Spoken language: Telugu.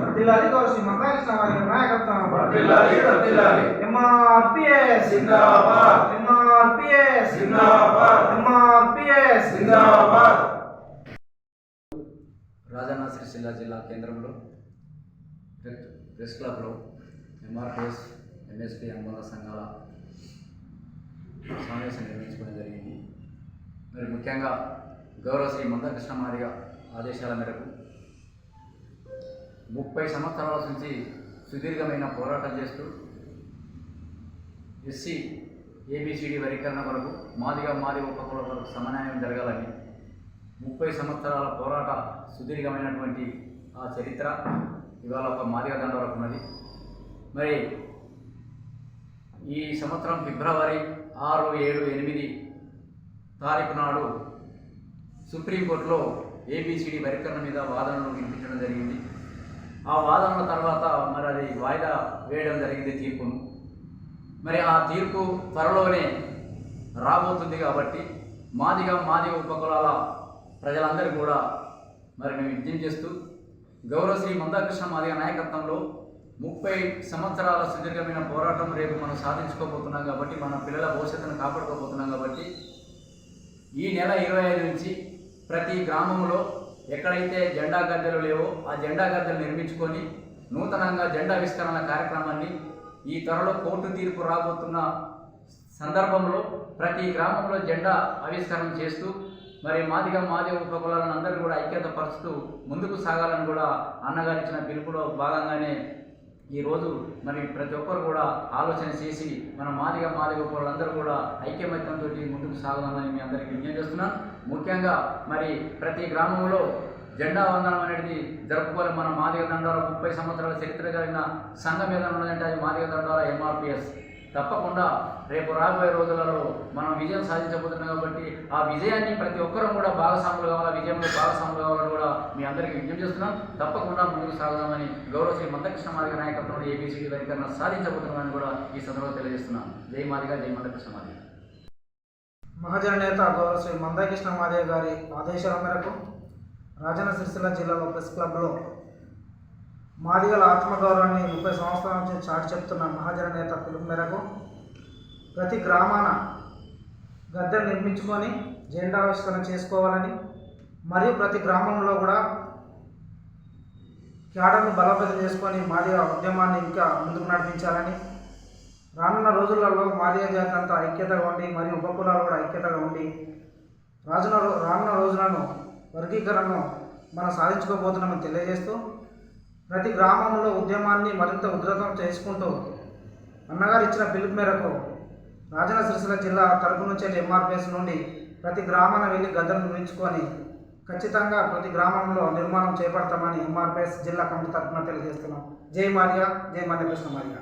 వర్ధిల్లాలి గౌరవ శ్రీ మందాకృష్ణ వారి నాయకత్వం వర్ధిల్లాలి, వర్ధిల్లాలి. ఎంఆర్పిఎస్ జిందాబాద్. ఎంఆర్పిఎస్ జిందాబాద్. ఎంఆర్పిఎస్ జిందాబాద్ రాజన్న సిరిసిల్ల జిల్లా కేంద్రంలో ప్రె- ప్రెస్ క్లబ్లో ఎంఆర్పిఎస్ ఎంఎస్పి అనుబంధ సంఘాల సమావేశం నిర్వహించుకోవడం జరిగింది మరి ముఖ్యంగా గౌరవ శ్రీ మందకృష్ణ మాదిగ ఆదేశాల మేరకు ముప్పై సంవత్సరాల నుంచి సుదీర్ఘమైన పోరాటం చేస్తూ ఎస్సీ ఏబిసిడి వరీకరణ వరకు మాదిగా మాది ఉపకుల వరకు సమన్యాయం జరగాలని ముప్పై సంవత్సరాల పోరాట సుదీర్ఘమైనటువంటి ఆ చరిత్ర ఇవాళ ఒక మాదిగా దండ వరకు ఉన్నది. మరి ఈ సంవత్సరం ఫిబ్రవరి ఆరు ఏడు ఎనిమిది తారీఖు నాడు సుప్రీంకోర్టులో ఏబిసిడి వరికరణ మీద వాదనలు వినిపించడం జరిగింది. ఆ వాదనల తర్వాత మరి అది వాయిదా వేయడం జరిగింది తీర్పును. మరి ఆ తీర్పు త్వరలోనే రాబోతుంది కాబట్టి మాదిగా మాదిగ ఉపకులాల ప్రజలందరూ కూడా మరి మేము విజ్ఞప్తి చేస్తూ గౌరవ శ్రీ మందాకృష్ణ మాదిగ నాయకత్వంలో ముప్పై సంవత్సరాల సుదీర్ఘమైన పోరాటం రేపు మనం సాధించుకోబోతున్నాం కాబట్టి మన పిల్లల భవిష్యత్తును కాపాడుకోబోతున్నాం కాబట్టి ఈ నెల ఇరవై ఐదు నుంచి ప్రతి గ్రామంలో ఎక్కడైతే జెండా గద్దెలు లేవో ఆ జెండా గద్దెలు నిర్మించుకొని నూతనంగా జెండా ఆవిష్కరణ కార్యక్రమాన్ని ఈ త్వరలో కోర్టు తీర్పు రాబోతున్న సందర్భంలో ప్రతి గ్రామంలో జెండా ఆవిష్కరణ చేస్తూ మరి మాదిగ మాదిగ ఉపకులాలను అందరూ కూడా ఐక్యత పరుస్తూ ముందుకు సాగాలని కూడా అన్నగారు ఇచ్చిన పిలుపులో భాగంగానే ఈరోజు మరి ప్రతి ఒక్కరు కూడా ఆలోచన చేసి మన మాదిగ మాదిగ వాళ్ళందరూ కూడా ఐక్యమత్యంతో ముందుకు సాగుదామని మీ అందరికీ విజ్ఞప్తి చేస్తున్నాను ముఖ్యంగా మరి ప్రతి గ్రామంలో జెండా వందనం అనేది జరుపుకోవాలి. మన మాదిగ దండాల ముప్పై సంవత్సరాల చరిత్ర కలిగిన సంఘం ఏదైనా ఉన్నదంటే అది మాదిగ దండాల ఎంఆర్పిఎస్ తప్పకుండా రేపు రాబోయే రోజులలో మనం విజయం సాధించబోతున్నాం కాబట్టి ఆ విజయాన్ని ప్రతి ఒక్కరూ కూడా భాగస్వాములు కావాలి? విజయంలో భాగస్వాములు కావాలని కూడా మీ అందరికీ విజ్ఞప్తి చేస్తున్నాం. తప్పకుండా ముందుకు సాగుదామని గౌరవ శ్రీ మందకృష్ణ మాదిగ నాయకత్వంలో ఏబీసీ వర్గీకరణ సాధించబోతున్నామని కూడా ఈ సందర్భంగా తెలియజేస్తున్నాం. జై మాదిగా జై మందకృష్ణ మాదిగ. మహాజన నేత గౌరవ శ్రీ మందాకృష్ణ మాదేవ్ గారి ఆదేశాల మేరకు రాజన్న సిరిసిల్ల జిల్లాలో ప్రెస్ క్లబ్లో మాదిగల ఆత్మగౌరవాన్ని ముప్పై సంవత్సరాల నుంచి చాటి చెప్తున్న మహాజన నేత పిలుపు మేరకు ప్రతి గ్రామాన గద్దెలు నిర్మించుకొని జెండావిష్కరణ చేసుకోవాలని మరియు ప్రతి గ్రామంలో కూడా క్యాడర్ను బలోపేతం చేసుకొని మాదిగ ఉద్యమాన్ని ఇంకా ముందుకు నడిపించాలని రానున్న రోజులలో మాదిగ జాతి అంతా ఐక్యతగా ఉండి మరియు ఉపకులాలు కూడా ఐక్యతగా ఉండి రాజున రానున్న రోజులను వర్గీకరణను మనం సాధించుకోబోతున్నామని తెలియజేస్తూ ప్రతి గ్రామంలో ఉద్యమాన్ని మరింత ఉధృతం చేసుకుంటూ అన్నగారు ఇచ్చిన పిలుపు మేరకు రాజన సిరిసిల్ల జిల్లా తరపు నుంచి ఎంఆర్పిఎస్ నుండి ప్రతి గ్రామాన వెళ్ళి గద్దలు నిర్మించుకొని ఖచ్చితంగా ప్రతి గ్రామంలో నిర్మాణం చేపడతామని ఎంఆర్పిఎస్ జిల్లా కమిటీ తరఫున తెలియజేస్తున్నాం. జై మారియా జై మధ్యకృష్ణ మారియా.